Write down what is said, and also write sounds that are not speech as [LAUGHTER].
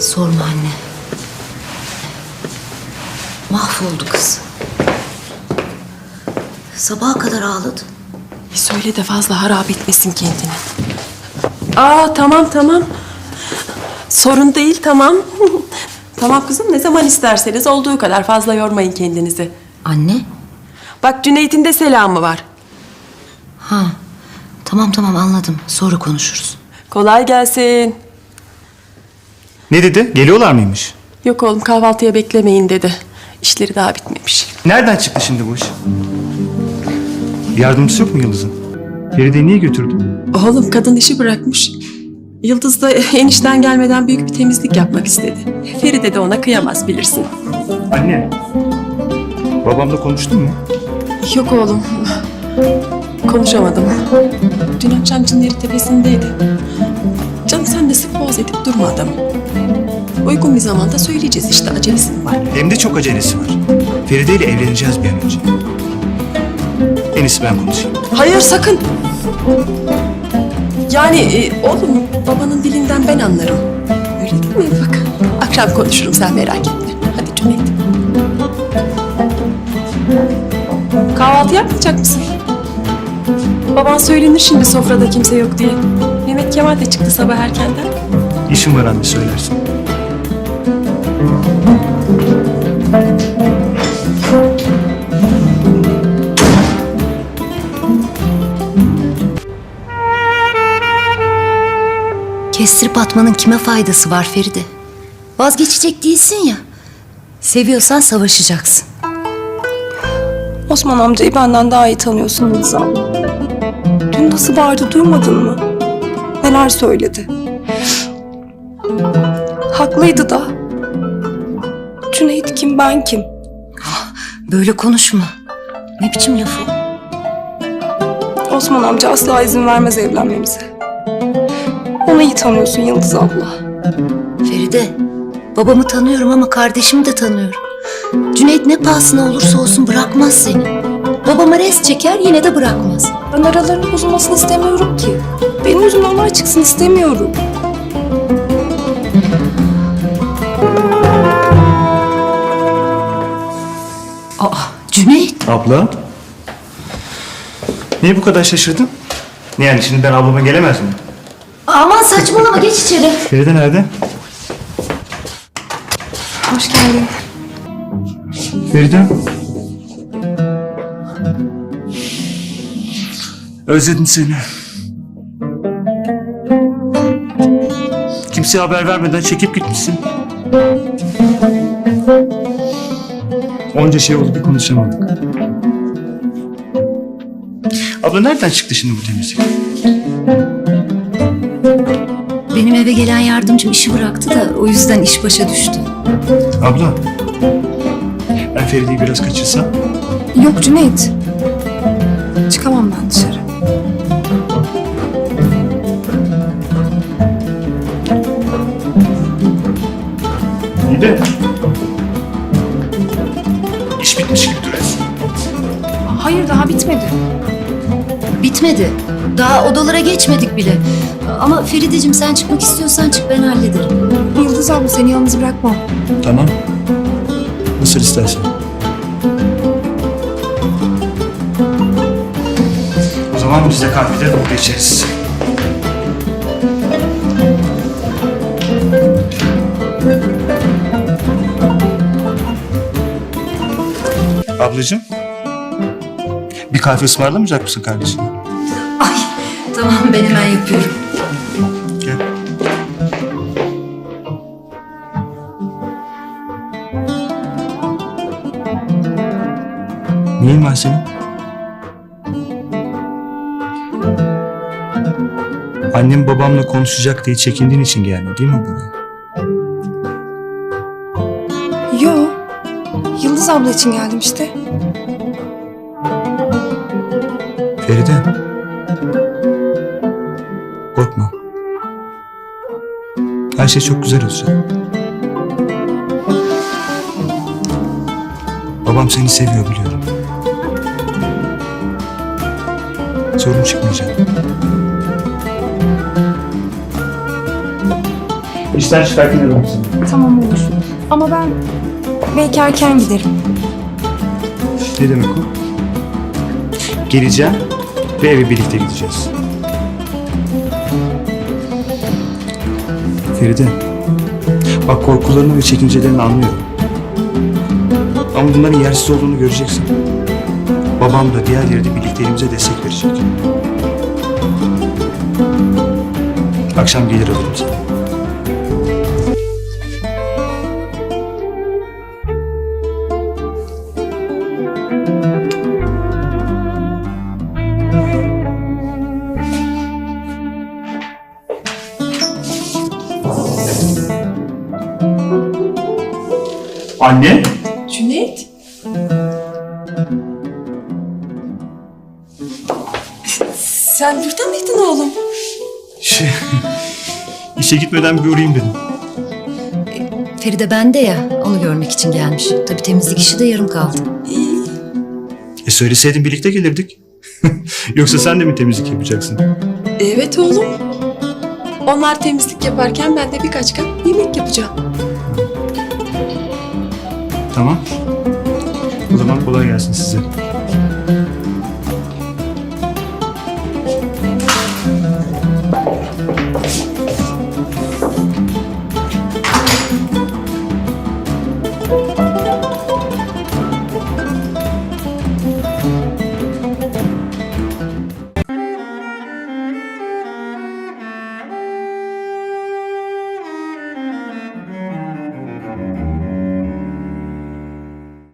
Sorma anne. Mahvoldu kız. Sabaha kadar ağladı. Bir söyle de fazla harap etmesin kendini. Aa tamam tamam. Sorun değil tamam. [LAUGHS] tamam kızım ne zaman isterseniz olduğu kadar fazla yormayın kendinizi. Anne? Bak Cüneyt'in de selamı var. Ha. Tamam tamam anladım. Sonra konuşuruz. Kolay gelsin. Ne dedi? Geliyorlar mıymış? Yok oğlum kahvaltıya beklemeyin dedi. İşleri daha bitmemiş. Nereden çıktı şimdi bu iş? Yardımcısı yok mu Yıldız'ın? Feride'yi niye götürdü? Oğlum kadın işi bırakmış. Yıldız da enişten gelmeden büyük bir temizlik yapmak istedi. Feride de ona kıyamaz bilirsin. Anne. Babamla konuştun mu? Yok oğlum. Konuşamadım. Dün akşam cinleri tepesindeydi. Canım sen de sık boğaz edip durma adamı. Uygun bir zamanda söyleyeceğiz işte acelesi var? Hem de çok acelesi var. Feride ile evleneceğiz bir an önce. En iyisi ben konuşayım. Hayır sakın. Yani e, oğlum babanın dilinden ben anlarım. Öyle değil mi? Bak akşam konuşurum sen merak etme. Hadi Cüneyt. Kahvaltı yapmayacak mısın? Baban söylenir şimdi sofrada kimse yok diye. Mehmet Kemal de çıktı sabah erkenden. İşim var anne söylersin. Kestirip atmanın kime faydası var Feride? Vazgeçecek değilsin ya. Seviyorsan savaşacaksın. Osman amcayı benden daha iyi tanıyorsun abla. Dün nasıl bağırdı duymadın mı? Neler söyledi. Haklıydı da. Cüneyt kim ben kim? Böyle konuşma. Ne biçim laf o? Osman amca asla izin vermez evlenmemize. Onu iyi tanıyorsun Yıldız abla. Feride, babamı tanıyorum ama kardeşimi de tanıyorum. Cüneyt ne pahasına olursa olsun bırakmaz seni. Babama res çeker yine de bırakmaz. Ben aralarının bozulmasını istemiyorum ki. Benim yüzümden olay çıksın istemiyorum. Abla. Niye bu kadar şaşırdın? Ne yani şimdi ben ablama gelemez miyim? Aman saçmalama geç içeri. Feride nerede? Hoş geldin. Feride. Özledim seni. Kimseye haber vermeden çekip gitmişsin. Onca şey oldu bir konuşamadık. Abla nereden çıktı şimdi bu temizlik? Benim eve gelen yardımcım işi bıraktı da o yüzden iş başa düştü. Abla. Ben Feride'yi biraz kaçırsam. Yok Cüneyt. Çıkamam ben dışarı. İyi de. Hayır daha bitmedi. Bitmedi. Daha odalara geçmedik bile. Ama Ferideciğim sen çıkmak istiyorsan çık ben hallederim. Yıldız abla seni yalnız bırakmam. Tamam. Nasıl istersen. O zaman biz de kahvede burada içeriz. Ablacığım. Kahve ısmarlamayacak mısın kardeşine? Ay tamam ben hemen yapıyorum. Gel. Neyin var senin? Annem babamla konuşacak diye çekindiğin için geldi değil mi buraya? Yo. Yıldız abla için geldim işte. Feride. Korkma. Her şey çok güzel olacak. Babam seni seviyor biliyorum. Sorun çıkmayacak. İşten çıkartın seni. Tamam olur. Ama ben belki erken giderim. Ne demek o? Geleceğim ve eve birlikte gideceğiz. Feride, bak korkularını ve çekincelerini anlıyorum. Ama bunların yersiz olduğunu göreceksin. Babam da diğerleri de birlikteliğimize destek verecek. Akşam gelir alırım seni. Anne? Cüneyt. Sen burada mıydın oğlum? Şey, işe gitmeden bir uğrayayım dedim. Feride bende ya onu görmek için gelmiş. Tabii temizlik işi de yarım kaldı. E söyleseydin birlikte gelirdik. [LAUGHS] Yoksa sen de mi temizlik yapacaksın? Evet oğlum. Onlar temizlik yaparken ben de birkaç kap yemek yapacağım. Tamam. O zaman kolay gelsin size.